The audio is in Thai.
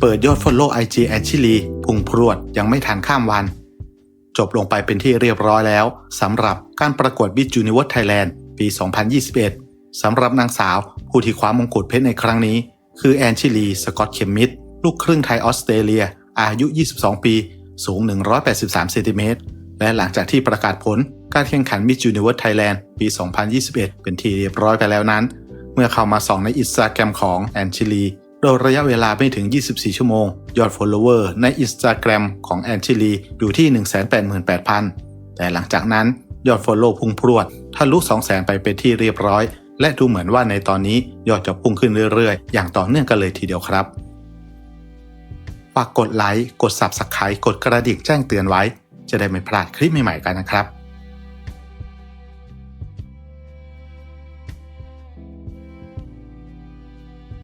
เปิดยอด Follow IG แอนชิลีพุ่งพรวดยังไม่ทันข้ามวัน จบลงไปเป็นที่เรียบร้อยแล้วสำหรับการประกวด Miss Universe Thailand ปี 2021 สำหรับนางสาวผู้ที่คว้ามงกุฎเพชรในครั้งนี้ คือแอนชิลี สกอตเคมมิดลูกครึ่งไทยออสเตรเลีย อายุ 22 ปี สูง 183 เซนติเมตร และหลังจากที่ประกาศผลการแข่งขัน Miss Universe Thailand ปี 2021 เป็นที่เรียบร้อยไปแล้วนั้น เมื่อเข้ามาส่องในอินสตาแกรมของแอนชิลี โดยระยะเวลาไม่ถึง 24 ชั่วโมง ยอด follower ในอินสตาแกรมของแอนชิลีอยู่ที่ 188,000 แต่หลังจากนั้นยอด follow พุ่งพรวดทะลุ 200,000 ไปเป็นที่เรียบร้อย และดูเหมือนว่าในตอนนี้ยอดจะพุ่งขึ้นเรื่อยๆ อย่างต่อเนื่องกันเลยทีเดียวครับฝากกดไลค์ กด Subscribe กดกระดิ่งแจ้งเตือนไว้ จะได้ไม่พลาดคลิปใหม่ๆกันนะครับ